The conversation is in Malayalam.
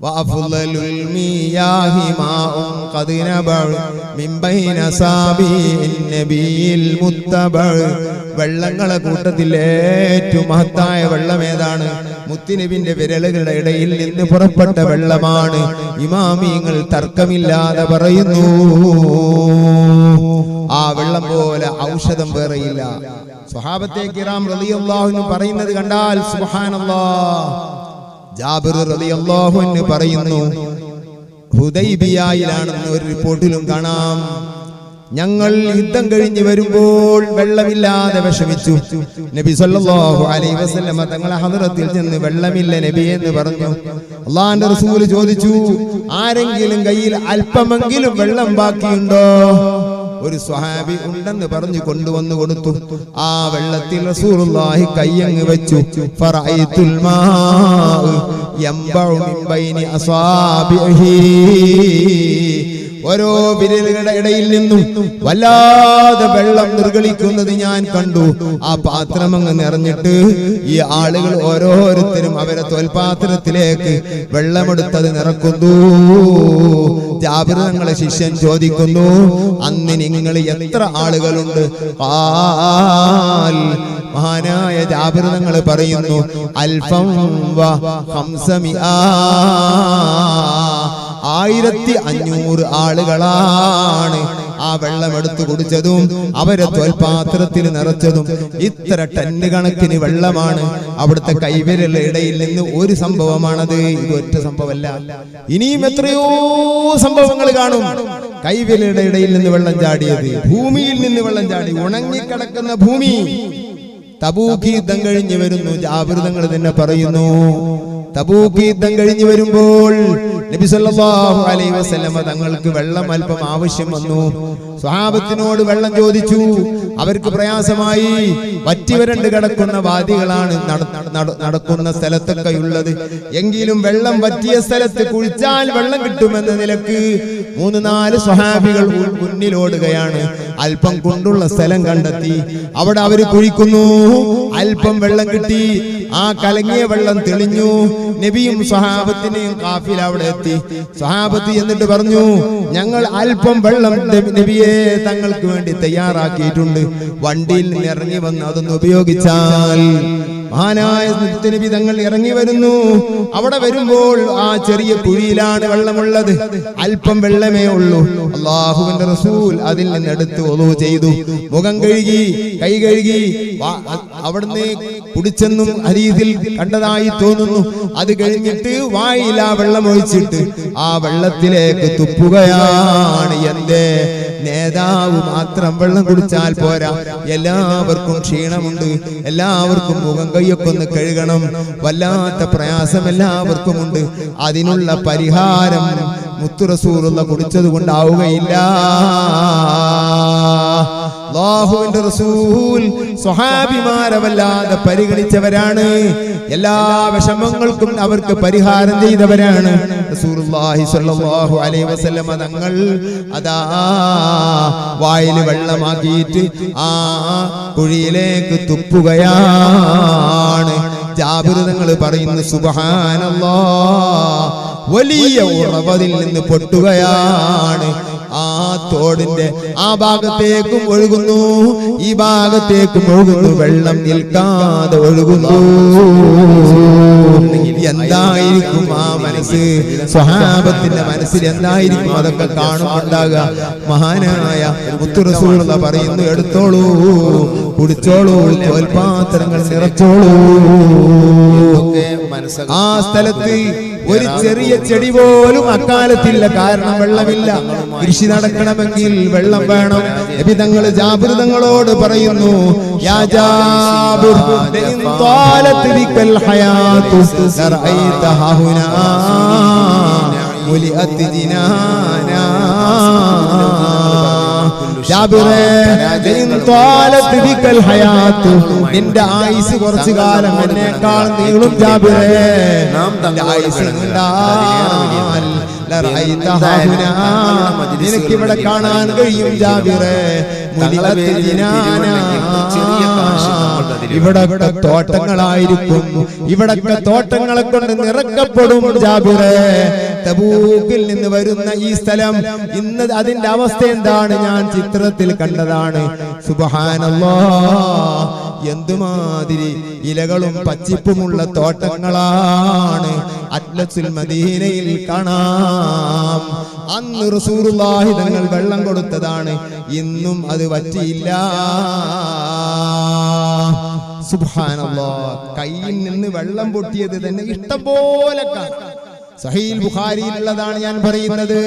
وأفضل المياه ماء قد نبع من بين أصابع النبي المتبع വെള്ളങ്ങളെ കൂട്ടത്തിൽ ഏറ്റവും മഹത്തായ വെള്ളം ഏതാണ് മുത്തിനബിന്റെ വിരലുകളുടെ ഇടയിൽ നിന്ന് പുറപ്പെട്ട വെള്ളമാണ് ഇമാമിയങ്ങൾ തർക്കമില്ലാതെ പറയുന്നു ആ വെള്ളം പോലെ ഔഷധം വേറെയില്ല സ്വഹാബത്തെ കിറാം റളിയല്ലാഹു പറയുന്നത് കണ്ടാൽ സുബ്ഹാനല്ലാഹ് ജാബിർ റളിയല്ലാഹു അൻഹു പറയുന്നു ഹുദൈബിയയിലാണെന്ന് ഒരു റിപ്പോർട്ടിലും കാണാം. ഞങ്ങൾ യുദ്ധം കഴിഞ്ഞു വരുമ്പോൾ വെള്ളമില്ലാതെ വിഷമിച്ചു. നബി സല്ലല്ലാഹു അലൈഹി വസല്ലമ തങ്ങളെ ഹദ്റത്തിൽ ചെന്ന് വെള്ളമില്ല നബി എന്ന് പറഞ്ഞു. അള്ളാഹിന്റെ റസൂൽ ചോദിച്ചു ആരെങ്കിലും കയ്യിൽ അല്പമെങ്കിലും വെള്ളം ബാക്കിയുണ്ടോ? ഒരു സ്വഹാബി ഉണ്ടെന്ന് പറഞ്ഞു കൊണ്ടുവന്നു കൊടുത്തു. ആ വെള്ളത്തിൽ റസൂലുള്ളാഹി കയ്യങ്ങ് വെച്ചു. ഫറഅയ്തുൽ മാഉ യംബഉ മിൻ ബൈനി അസാബിഹി ഓരോ വിരലുകളുടെ ഇടയിൽ നിന്നും വല്ലാതെ വെള്ളം നിർഗളിക്കുന്നത് ഞാൻ കണ്ടു. ആ പാത്രം അങ്ങ് നിറഞ്ഞിട്ട് ഈ ആളുകൾ ഓരോരുത്തരും അവരെ തോൽപാത്രത്തിലേക്ക് വെള്ളമെടുത്തത് നിറക്കുന്നു. ജാബിർ തങ്ങളെ ശിഷ്യൻ ചോദിക്കുന്നു അന്ന് നിങ്ങൾ എത്ര ആളുകളുണ്ട്? മഹാനായ ജാബിർ തങ്ങൾ പറയുന്നു അൽഫം വ ഹംസമിആ ആയിരത്തി അഞ്ഞൂറ് ആളുകളാണ് ആ വെള്ളം എടുത്തു കുടിച്ചതും അവരെ തോൽപാത്രത്തിൽ നിറച്ചതും. ഇത്ര ടന്ന് കണക്കിന് വെള്ളമാണ് അവിടുത്തെ കൈവിരലുള്ള ഇടയിൽ നിന്ന് ഒരു സംഭവമാണത്. ഇത് ഒറ്റ സംഭവമല്ല. ഇനിയും എത്രയോ സംഭവങ്ങൾ കാണും. കൈവിരലുടെ ഇടയിൽ നിന്ന് വെള്ളം ചാടിയത്. ഭൂമിയിൽ നിന്ന് വെള്ളം ചാടി ഉണങ്ങിക്കിടക്കുന്ന ഭൂമി. തബൂഖി യുദ്ധം കഴിഞ്ഞു വരുന്നു. ജാഗ്രതങ്ങൾ തന്നെ പറയുന്നു തബൂക്ക് യുദ്ധം കഴിഞ്ഞു വരുമ്പോൾ നബി സല്ലല്ലാഹു അലൈഹി വസല്ലമ തങ്ങൾക്ക് വെള്ളം അല്പം ആവശ്യം വന്നു. സ്വഹാബത്തിനോട് വെള്ളം ചോദിച്ചു. അവർക്ക് പ്രയാസമായി വറ്റിവരണ്ട് കിടക്കുന്ന വാദികളാണ് നട- നട- നടക്കുന്ന സ്ഥലത്തൊക്കെ ഉള്ളത് എങ്കിലും വെള്ളം വറ്റിയ സ്ഥലത്ത് കുഴിച്ചാൽ വെള്ളം കിട്ടുമെന്ന നിലയ്ക്ക് മൂന്ന് നാല് സ്വഹാബികൾ മുന്നിലോടുകയാണ് അല്പം കൊണ്ടുള്ള സ്ഥലം കണ്ടെത്തി. അവിടെ അവർ കുഴിക്കുന്നു. അല്പം വെള്ളം കിട്ടി. ആ കലങ്ങിയ വെള്ളം തെളിഞ്ഞു. നബിയും സ്വഹാബത്തിനെയും കാഫിൽ അവിടെ എത്തി. സ്വഹാബത്ത് എന്നിട്ട് പറഞ്ഞു ഞങ്ങൾ അല്പം വെള്ളം നബിയെ തങ്ങൾക്ക് വേണ്ടി തയ്യാറാക്കിയിട്ടുണ്ട്. വണ്ടിയിൽ നിന്ന് ഇറങ്ങി വന്ന് അതൊന്ന് ഉപയോഗിച്ചാൽ മഹാനായ നബി തങ്ങൾ ഇറങ്ങി വരുന്നു. അവിടെ വരുമ്പോൾ ആ ചെറിയ കുഴിയിലാണ് വെള്ളമുള്ളത്. അല്പം വെള്ളമേ ഉള്ളൂ. അള്ളാഹുവിന്റെ റസൂൽ അതിൽ നിന്ന് എടുത്ത് ഒതു ചെയ്തു. മുഖം കഴുകി കൈ കഴുകി അവിടുന്ന് കുടിച്ചെന്നും ഹരീതിൽ കണ്ടതായി തോന്നുന്നു. അത് കഴിഞ്ഞിട്ട് വായിൽ ആ വെള്ളം ഒഴിച്ചിട്ട് ആ വെള്ളത്തിലേക്ക് തുപ്പുകയാണ് എന്റെ നേതാവ്. മാത്രം വെള്ളം കുടിച്ചാൽ പോരാ. എല്ലാവർക്കും ക്ഷീണമുണ്ട്. എല്ലാവർക്കും മുഖം കൈയൊക്കെ ഒന്ന് കഴുകണം. വല്ലാത്ത പ്രയാസം എല്ലാവർക്കും ഉണ്ട്. അതിനുള്ള പരിഹാരം മുത്തുറസൂറുള്ള കുടിച്ചത് കൊണ്ടാവുകയില്ല. അല്ലാഹുവിന്റെ റസൂൽ സ്വഹാബിമാരെ വല്ലാതെ പരിഗണിച്ചവരാണ്. എല്ലാ വിഷമങ്ങൾക്കും അവർക്ക് പരിഹാരം ചെയ്തവരാണ്. തങ്ങൾ അതാ വായിൽ വെള്ളമാക്കിയിട്ട് ആ കുഴിയിലേക്ക് തുപ്പുകയാണ്. ജാബിർ തങ്ങൾ പറയുന്നു സുബ്ഹാനല്ലാ വലിയ ഉറവതിൽ നിന്ന് പൊട്ടുകയാണ്. ആ തോടിന്റെ ആ ഭാഗത്തേക്കും ഒഴുകുന്നു. ഈ ഭാഗത്തേക്കും ഒഴുകുന്നു. വെള്ളം നിൽക്കാതെ ഒഴുകുന്നു. എന്തായിരിക്കും ആ മനസ്സ്? സ്വഹാബത്തിന്റെ മനസ്സിൽ എന്തായിരിക്കും? അതൊക്കെ കാണുന്നുണ്ടാകുക. മഹാനായ മുത്തുറസൂള പറയുന്നു എടുത്തോളൂ കുടിച്ചോളൂ തോൽപാത്രങ്ങൾ നിറച്ചോളൂ. ആ സ്ഥലത്ത് ഒരു ചെറിയ ചെടി പോലും അക്കാലത്തില്ല കാരണം വെള്ളമില്ല. കൃഷി നടക്കണമെങ്കിൽ വെള്ളം വേണം. തങ്ങൾ ജാബിർതങ്ങളോട് പറയുന്നു യാ നിന്റെ ആയുസ് കുറച്ചു കാലം എന്നേക്കാൾ നീളും ജാബിറേ ആയുസ് നീണ്ടാൽ നിനക്ക് ഇവിടെ കാണാൻ കഴിയും ജാബിറേ ചെറിയ ജിനാനാ ഇവിടൊക്കെ തോട്ടങ്ങളായിരിക്കും. ഇവിടൊക്കെ തോട്ടങ്ങളെ കൊണ്ട് നിറക്കപ്പെടും ജാബിറെ. തബൂക്കിൽ നിന്ന് വരുന്ന ഈ സ്ഥലം ഇന്ന് അതിന്റെ അവസ്ഥ എന്താണ്? ഞാൻ ചിത്രത്തിൽ കണ്ടതാണ്. സുബഹാനല്ലോ. എന്തുമാതിരി ഇലകളും പച്ചിപ്പുമുള്ള തോട്ടങ്ങളാണ് അറ്റ്ലസുൽ മദീനയിൽ കാണാം. അന്ന് റസൂറുല്ലാഹി തങ്ങൾ വെള്ളം കൊടുത്തതാണ്. ഇന്നും അത് പറ്റിയില്ല സുബ്ഹാനല്ലാ. കയ്യിൽ നിന്ന് വെള്ളം പൊട്ടിയത് തന്നെ ഇഷ്ടം പോലെ സഹീൽ ബുഖാരിയിലുള്ളതാണ് ഞാൻ പറയുന്നത്.